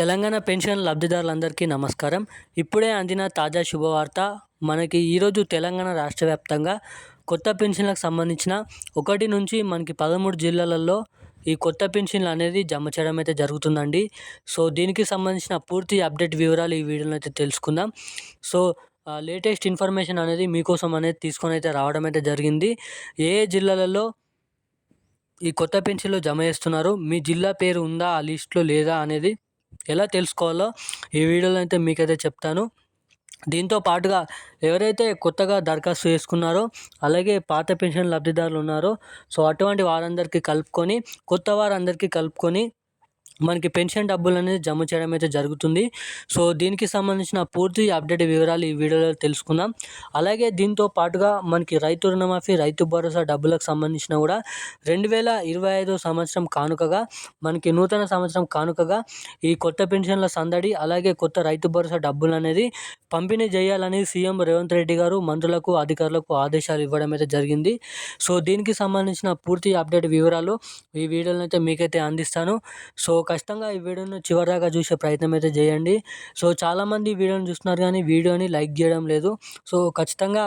Telangana pension లబ్ధిదారులందరికీ నమస్కారం. ఇప్పుడే అందిన తాజా శుభవార్త మనకి ఈరోజు తెలంగాణ రాష్ట్ర వ్యాప్తంగా కొత్త పెన్షన్లకు సంబంధించిన ఒకటి నుంచి మనకి పదమూడు జిల్లాలలో ఈ కొత్త పెన్షన్లు అనేది జమ చేయడం అయితే జరుగుతుందండి. సో దీనికి సంబంధించిన పూర్తి అప్డేట్ వివరాలు ఈ వీడియోలో అయితే తెలుసుకుందాం. సో లేటెస్ట్ ఇన్ఫర్మేషన్ అనేది మీకోసం అనేది తీసుకొని అయితే రావడం అయితే జరిగింది. ఏ ఏ జిల్లాలలో ఈ కొత్త పెన్షన్లు జమ చేస్తున్నారు? మీ జిల్లా పేరు ఉందా? ఆ లిస్ట్లో లేదా అనేది ఎలా తెలుసుకోవాలో ఈ వీడియోలో అయితే మీకైతే చెప్తాను. దీంతో పాటుగా ఎవరైతే కొత్తగా దరఖాస్తు చేసుకున్నారో అలాగే పాత పెన్షన్ లబ్ధిదారులు ఉన్నారో సో అటువంటి వారందరికీ కలుపుకొని కొత్త వారందరికీ కలుపుకొని మనకి పెన్షన్ డబ్బులు అనేది జమ చేయడం అయితే జరుగుతుంది. సో దీనికి సంబంధించిన పూర్తి అప్డేట్ వివరాలు ఈ వీడియోలో తెలుసుకుందాం. అలాగే దీంతో పాటుగా మనకి రైతు రుణమాఫీ రైతు భరోసా డబ్బులకు సంబంధించిన కూడా రెండు వేల ఇరవై ఐదో సంవత్సరం కానుకగా మనకి నూతన సంవత్సరం కానుకగా ఈ కొత్త పెన్షన్ల సందడి అలాగే కొత్త రైతు భరోసా డబ్బులు అనేది పంపిణీ చేయాలని సీఎం రేవంత్ రెడ్డి గారు మంత్రులకు అధికారులకు ఆదేశాలు ఇవ్వడం అయితే జరిగింది. సో దీనికి సంబంధించిన పూర్తి అప్డేట్ వివరాలు ఈ వీడియోలను అయితే మీకైతే అందిస్తాను. సో ఖచ్చితంగా ఈ వీడియోను చివరిదాకా చూసే ప్రయత్నం అయితే చేయండి. సో చాలామంది ఈ వీడియోని చూస్తున్నారు కానీ వీడియోని లైక్ చేయడం లేదు. సో ఖచ్చితంగా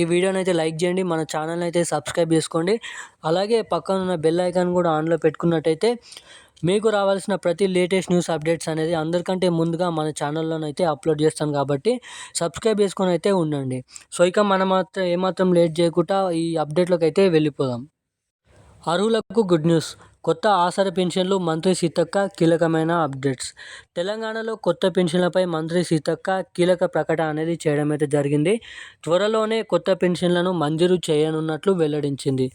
ఈ వీడియోని అయితే లైక్ చేయండి. మన ఛానల్ని అయితే సబ్స్క్రైబ్ చేసుకోండి. అలాగే పక్కన ఉన్న బెల్ ఐకాన్ కూడా ఆన్లో పెట్టుకున్నట్టయితే మీకు రావాల్సిన ప్రతి లేటెస్ట్ న్యూస్ అప్డేట్స్ అనేది అందరికంటే ముందుగా మన ఛానల్లోనైతే అప్లోడ్ చేస్తాను కాబట్టి సబ్స్క్రైబ్ చేసుకొని అయితే ఉండండి. సో ఇక మనం మాత్రం ఏమాత్రం లేట్ చేయకుండా ఈ అప్డేట్లోకి అయితే వెళ్ళిపోదాం. అరువులకు గుడ్ న్యూస్. కొత్త ఆసర పెన్షన్లు మంత్రి సీతక్క కీలకమైన అప్డేట్స్. తెలంగాణలో కొత్త పెన్షన్లపై మంత్రి సీతక్క కీలక ప్రకటన అనేది చేయడం అయితే జరిగింది. త్వరలోనే కొత్త పెన్షన్లను మంజూరు చేయనున్నట్లు వెల్లడించింది.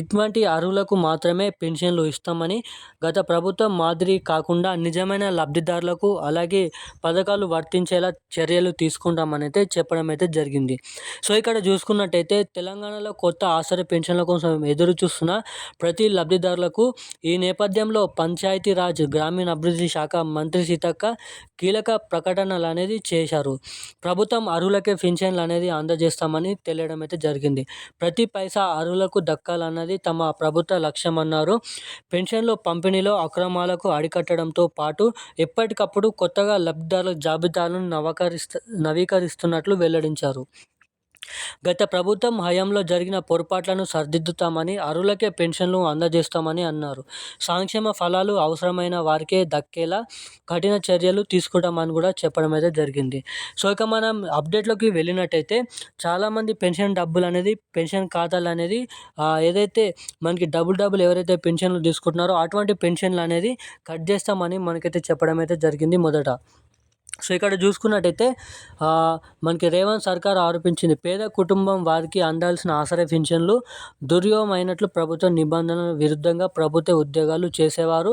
ఇటువంటి అర్హులకు మాత్రమే పెన్షన్లు ఇస్తామని గత ప్రభుత్వం మాదిరి కాకుండా నిజమైన లబ్ధిదారులకు అలాగే పథకాలు వర్తించేలా చర్యలు తీసుకుంటామని అయితే చెప్పడం అయితే జరిగింది. సో ఇక్కడ చూసుకున్నట్టయితే తెలంగాణలో కొత్త ఆసర పెన్షన్ల కోసం ఎదురు చూస్తున్న ప్రతి లబ్ధిదారులకు ఈ నేపథ్యంలో పంచాయతీరాజ్ గ్రామీణాభివృద్ధి శాఖ మంత్రి సీతక్క కీలక ప్రకటనలు అనేది చేశారు. ప్రభుత్వం అర్హులకే పింఛన్లు అనేది అందజేస్తామని తెలియడం అయితే జరిగింది. ప్రతి పైసా అర్హులకు దక్కాలన్నది తమ ప్రభుత్వ లక్ష్యం అన్నారు పెన్షన్లు పంపిణీలో అక్రమాలకు అడికట్టడంతో పాటు ఎప్పటికప్పుడు కొత్తగా లబ్ధిదారుల జాబితాలను నవకరిస్త నవీకరిస్తున్నట్లు వెల్లడించారు. గత ప్రభుత్వం హయాంలో జరిగిన పొరపాట్లను సరిదిద్దుతామని అర్హులకే పెన్షన్లు అందజేస్తామని అన్నారు. సంక్షేమ ఫలాలు అవసరమైన వారికే దక్కేలా కఠిన చర్యలు తీసుకుంటామని కూడా చెప్పడం అయితే జరిగింది. సో ఇక మనం అప్డేట్లోకి వెళ్ళినట్టయితే చాలామంది పెన్షన్ డబ్బులు అనేది పెన్షన్ ఖాతాలు అనేది ఏదైతే మనకి డబుల్ డబుల్ ఎవరైతే పెన్షన్లు తీసుకుంటున్నారో అటువంటి పెన్షన్లు అనేది కట్ చేస్తామని మనకైతే చెప్పడం అయితే జరిగింది మొదట. సో ఇక్కడ చూసుకున్నట్టయితే మనకి రేవంత్ సర్కార్ ఆరోపించింది పేద కుటుంబం వారికి అందాల్సిన ఆసరా పింఛన్లు దుర్యోగమైనట్లు ప్రభుత్వ నిబంధనల విరుద్ధంగా ప్రభుత్వ ఉద్యోగాలు చేసేవారు.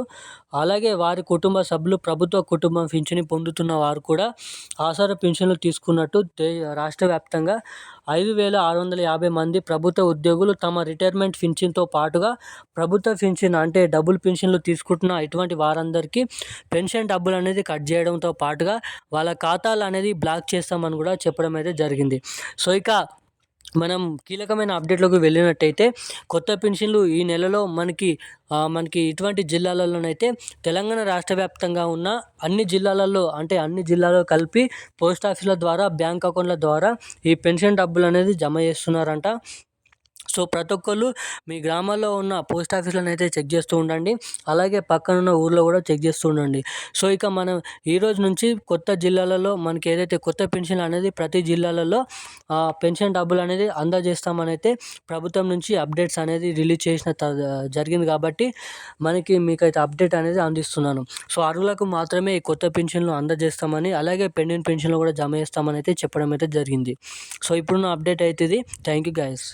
అలాగే వారి కుటుంబ సభ్యులు ప్రభుత్వ కుటుంబం పింఛని పొందుతున్న వారు కూడా ఆసరా పింఛన్లు తీసుకున్నట్టు దే రాష్ట్ర వ్యాప్తంగా ఐదు వేల ఆరు వందల యాభై మంది ప్రభుత్వ ఉద్యోగులు తమ రిటైర్మెంట్ పింఛన్తో పాటుగా ప్రభుత్వ పింఛన్ అంటే డబుల్ పింఛన్లు తీసుకుంటున్న ఇటువంటి వారందరికీ పెన్షన్ డబ్బులు అనేది కట్ చేయడంతో పాటుగా వాళ్ళ ఖాతాలు అనేది బ్లాక్ చేస్తామని కూడా చెప్పడం అయితే జరిగింది. సో ఇక మనం కీలకమైన అప్డేట్లోకి వెళ్ళినట్టయితే కొత్త పెన్షన్లు ఈ నెలలో మనకి మనకి ఇటువంటి జిల్లాలలోనైతే తెలంగాణ రాష్ట్ర వ్యాప్తంగా ఉన్న అన్ని జిల్లాలలో అంటే అన్ని జిల్లాలో కలిపి పోస్ట్ ఆఫీసుల ద్వారా బ్యాంక్ అకౌంట్ల ద్వారా ఈ పెన్షన్ డబ్బులు అనేది జమ చేస్తున్నారంట. సో ప్రతి ఒక్కళ్ళు మీ గ్రామాల్లో ఉన్న పోస్ట్ ఆఫీస్లను అయితే చెక్ చేస్తూ ఉండండి. అలాగే పక్కన ఉన్న ఊర్లో కూడా చెక్ చేస్తూ ఉండండి. సో ఇక మనం ఈ రోజు నుంచి కొత్త జిల్లాలలో మనకి ఏదైతే కొత్త పెన్షన్ అనేది ప్రతి జిల్లాలలో పెన్షన్ డబ్బులు అనేది అందజేస్తామని అయితే ప్రభుత్వం నుంచి అప్డేట్స్ అనేది రిలీజ్ చేసిన జరిగింది కాబట్టి మనకి మీకైతే అప్డేట్ అనేది అందిస్తున్నాను. సో అర్హులకు మాత్రమే ఈ కొత్త పెన్షన్లు అందజేస్తామని అలాగే పెండింగ్ పెన్షన్లు కూడా జమ చేస్తామని అయితే చెప్పడం అయితే జరిగింది. సో ఇప్పుడున్న అప్డేట్ అయితే ఇది థ్యాంక్ యూ గైస్